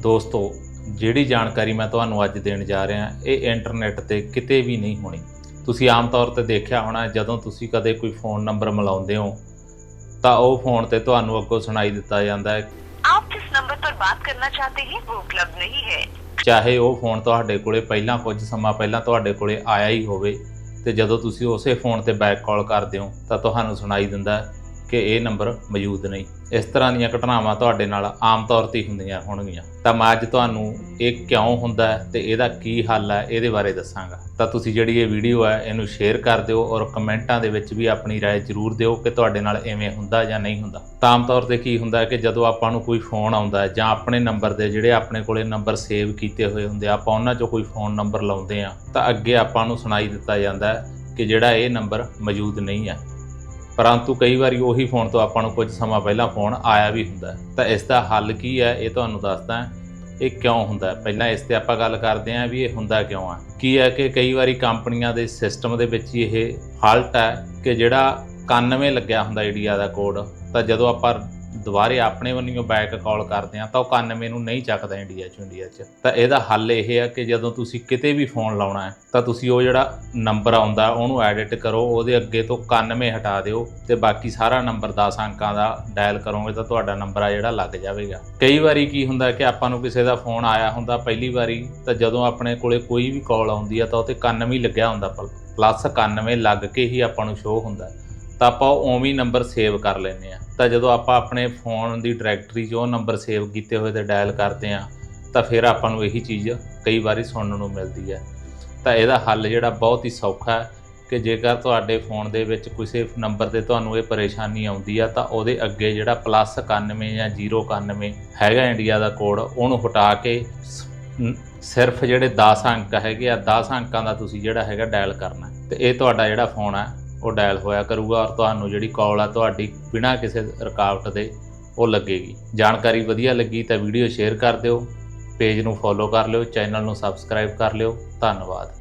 ਦੋਸਤੋ ਜਿਹੜੀ ਜਾਣਕਾਰੀ ਮੈਂ ਤੁਹਾਨੂੰ ਅੱਜ ਦੇਣ ਜਾ ਰਿਹਾ ਇਹ ਇੰਟਰਨੈਟ ਤੇ ਕਿਤੇ ਵੀ ਨਹੀਂ ਹੋਣੀ। ਤੁਸੀਂ ਆਮ ਤੌਰ ਤੇ ਦੇਖਿਆ ਹੋਣਾ ਜਦੋਂ ਤੁਸੀਂ ਕਦੇ ਕੋਈ ਫੋਨ ਨੰਬਰ ਮਿਲਾਉਂਦੇ ਹੋ ਤਾਂ ਉਹ ਫੋਨ ਤੇ ਤੁਹਾਨੂੰ ਅੱਗੋਂ ਸੁਣਾਈ ਦਿੱਤਾ ਜਾਂਦਾ ਹੈ। ਆਪ ਜਿਸ ਨੰਬਰ ਪਰ ਬਾਤ ਕਰਨਾ ਚਾਹਤੇ ਹੈ? ਉਹ ਉਪਲਬਧ ਨਹੀਂ ਹੈ। ਚਾਹੇ ਉਹ ਫੋਨ ਤੁਹਾਡੇ ਕੋਲੇ ਪਹਿਲਾਂ ਕੁਝ ਸਮਾਂ ਪਹਿਲਾਂ ਤੁਹਾਡੇ ਕੋਲੇ ਆਇਆ ਹੀ ਹੋਵੇ ਤੇ ਜਦੋਂ ਤੁਸੀਂ ਉਸੇ ਫੋਨ ਤੇ ਬੈਕ ਕਾਲ ਕਰਦੇ ਹੋ ਤਾਂ ਤੁਹਾਨੂੰ ਸੁਣਾਈ ਦਿੰਦਾ ਕਿ ਇਹ ਨੰਬਰ ਮੌਜੂਦ ਨਹੀਂ ਇਸ ਤਰ੍ਹਾਂ ਦੀਆਂ ਘਟਨਾਵਾਂ ਤੁਹਾਡੇ ਨਾਲ ਆਮ ਤੌਰ ਤੇ ਹੀ ਹੁੰਦੀਆਂ ਹੋਣਗੀਆਂ ਤਾਂ ਮੈਂ ਅੱਜ ਤੁਹਾਨੂੰ ਇਹ ਕਿਉਂ ਹੁੰਦਾ ਹੈ ਤੇ ਇਹਦਾ ਕੀ ਹੱਲ ਹੈ ਇਹਦੇ ਬਾਰੇ ਦੱਸਾਂਗਾ ਤਾਂ ਤੁਸੀਂ ਜਿਹੜੀ ਇਹ ਵੀਡੀਓ ਹੈ ਇਹਨੂੰ ਸ਼ੇਅਰ ਕਰ ਦਿਓ ਔਰ ਕਮੈਂਟਾਂ ਦੇ ਵਿੱਚ ਵੀ ਆਪਣੀ رائے ਜ਼ਰੂਰ ਦਿਓ ਕਿ ਤੁਹਾਡੇ ਨਾਲ ਐਵੇਂ ਹੁੰਦਾ ਜਾਂ ਨਹੀਂ ਹੁੰਦਾ ਤਾਂ ਆਮ ਤੌਰ ਤੇ ਕੀ ਹੁੰਦਾ ਹੈ ਕਿ ਜਦੋਂ ਆਪਾਂ ਨੂੰ ਕੋਈ ਫੋਨ ਆਉਂਦਾ ਹੈ ਜਾਂ ਆਪਣੇ ਨੰਬਰ ਦੇ ਜਿਹੜੇ ਆਪਣੇ ਕੋਲੇ ਨੰਬਰ ਸੇਵ ਕੀਤੇ ਹੋਏ ਹੁੰਦੇ ਆ ਆਪਾਂ ਉਹਨਾਂ 'ਚੋਂ ਕੋਈ ਫੋਨ ਨੰਬਰ ਲਾਉਂਦੇ ਆ ਤਾਂ ਅੱਗੇ ਆਪਾਂ ਨੂੰ ਸੁਣਾਈ ਦਿੱਤਾ ਜਾਂਦਾ ਹੈ ਕਿ ਜਿਹੜਾ ਇਹ ਨੰਬਰ ਮੌਜੂਦ ਨਹੀਂ ਹੈ ਪਰੰਤੂ ਕਈ ਵਾਰੀ ਉਹੀ ਫੋਨ ਤੋਂ ਆਪਾਂ ਨੂੰ ਕੁਝ ਸਮਾਂ ਪਹਿਲਾਂ ਫੋਨ ਆਇਆ ਵੀ ਹੁੰਦਾ ਤਾਂ ਇਸ ਦਾ ਹੱਲ ਕੀ ਹੈ ਇਹ ਤੁਹਾਨੂੰ ਦੱਸਦਾ ਇਹ ਕਿਉਂ ਹੁੰਦਾ ਪਹਿਲਾਂ ਇਸ ਤੇ ਆਪਾਂ ਗੱਲ ਕਰਦੇ ਹਾਂ ਵੀ ਇਹ ਹੁੰਦਾ ਕਿਉਂ ਆ ਕੀ ਹੈ ਕਿ ਕਈ ਵਾਰੀ ਕੰਪਨੀਆਂ ਦੇ ਸਿਸਟਮ ਦੇ ਵਿੱਚ ਇਹ ਫਾਲਟ ਹੈ ਕਿ ਜਿਹੜਾ 91 ਲੱਗਿਆ ਹੁੰਦਾ ਇੰਡੀਆ ਦਾ ਕੋਡ, ਤਾਂ ਜਦੋਂ ਆਪਾਂ ਦੁਬਾਰੇ ਆਪਣੇ ਵੱਲੋਂ ਬੈਕ ਕਾਲ ਕਰਦੇ ਹਾਂ ਤਾਂ ਉਹ 91 ਨੂੰ ਨਹੀਂ ਚੱਕਦਾ ਇੰਡੀਆ 'ਚ ਇੰਡੀਆ 'ਚ। ਤਾਂ ਇਹਦਾ ਹੱਲ ਇਹ ਆ ਕਿ ਜਦੋਂ ਤੁਸੀਂ ਕਿਤੇ ਵੀ ਫੋਨ ਲਾਉਣਾ ਹੈ, ਤਾਂ ਤੁਸੀਂ ਉਹ ਜਿਹੜਾ ਨੰਬਰ ਆਉਂਦਾ, ਉਹਨੂੰ ਐਡਿਟ ਕਰੋ, ਉਹਦੇ ਅੱਗੇ ਤੋਂ 91 ਹਟਾ ਦਿਓ ਤੇ ਬਾਕੀ ਸਾਰਾ ਨੰਬਰ 10 ਅੰਕਾਂ ਦਾ ਡਾਇਲ ਕਰੋਗੇ ਤਾਂ ਤੁਹਾਡਾ ਨੰਬਰ ਆ ਜਿਹੜਾ ਲੱਗ ਜਾਵੇਗਾ। ਕਈ ਵਾਰੀ ਕੀ ਹੁੰਦਾ ਕਿ ਆਪਾਂ ਨੂੰ ਕਿਸੇ ਦਾ ਫੋਨ ਆਇਆ ਹੁੰਦਾ ਪਹਿਲੀ ਵਾਰੀ, ਤਾਂ ਜਦੋਂ ਆਪਣੇ ਕੋਲੇ ਕੋਈ ਵੀ ਕਾਲ ਆਉਂਦੀ ਆ ਤਾਂ ਉਹ ਤੇ 91 ਲੱਗਿਆ ਹੁੰਦਾ ਪਲੱਸ 91 ਲੱਗ ਕੇ ਹੀ ਆਪਾਂ ਨੂੰ ਸ਼ੋਅ ਹੁੰਦਾ। ਤਾਂ ਆਪਾਂ ਉਹ ਉਵੇਂ ਹੀ ਨੰਬਰ ਸੇਵ ਕਰ ਲੈਂਦੇ ਆ ਤਾਂ ਜਦੋਂ ਆਪਾਂ ਆਪਣੇ ਫੋਨ ਦੀ ਡਾਇਰੈਕਟਰੀ 'ਚ ਉਹ ਨੰਬਰ ਸੇਵ ਕੀਤੇ ਹੋਏ ਤੇ ਡਾਇਲ ਕਰਦੇ ਆ ਤਾਂ ਫਿਰ ਆਪਾਂ ਨੂੰ ਇਹੀ ਚੀਜ਼ ਕਈ ਵਾਰੀ ਸੁਣਨ ਨੂੰ ਮਿਲਦੀ ਹੈ ਤਾਂ ਇਹਦਾ ਹੱਲ ਜਿਹੜਾ ਬਹੁਤ ਹੀ ਸੌਖਾ ਹੈ ਕਿ ਜੇਕਰ ਤੁਹਾਡੇ ਫੋਨ ਦੇ ਵਿੱਚ ਕਿਸੇ ਨੰਬਰ ਤੇ ਤੁਹਾਨੂੰ ਇਹ ਪਰੇਸ਼ਾਨੀ ਆਉਂਦੀ ਆ, ਤਾਂ ਉਹਦੇ ਅੱਗੇ ਜਿਹੜਾ ਪਲੱਸ 91 ਜਾਂ 091 ਹੈਗਾ ਇੰਡੀਆ ਦਾ ਕੋਡ ਉਹਨੂੰ ਹਟਾ ਕੇ ਸ- ਸਿਰਫ ਜਿਹੜੇ 10 ਅੰਕ ਹੈਗੇ ਆ 10 ਅੰਕਾਂ ਦਾ ਤੁਸੀਂ ਜਿਹੜਾ ਹੈਗਾ ਡਾਇਲ ਕਰਨਾ ਹੈ। ਤੇ ਇਹ ਤੁਹਾਡਾ ਜਿਹੜਾ ਫੋਨ ਆ ਉਹ ਡਾਇਲ ਹੋਇਆ ਕਰੂਗਾ ਔਰ ਤੁਹਾਨੂੰ ਜਿਹੜੀ ਕਾਲ ਆ ਤੁਹਾਡੀ ਬਿਨਾਂ ਕਿਸੇ ਰੁਕਾਵਟ ਦੇ ਉਹ ਲੱਗੇਗੀ। ਜਾਣਕਾਰੀ ਵਧੀਆ ਲੱਗੀ ਤਾਂ ਵੀਡੀਓ ਸ਼ੇਅਰ ਕਰ ਦਿਓ ਪੇਜ ਨੂੰ ਫੋਲੋ ਕਰ ਲਿਓ ਚੈਨਲ ਨੂੰ ਸਬਸਕ੍ਰਾਈਬ ਕਰ ਲਿਓ। ਧੰਨਵਾਦ।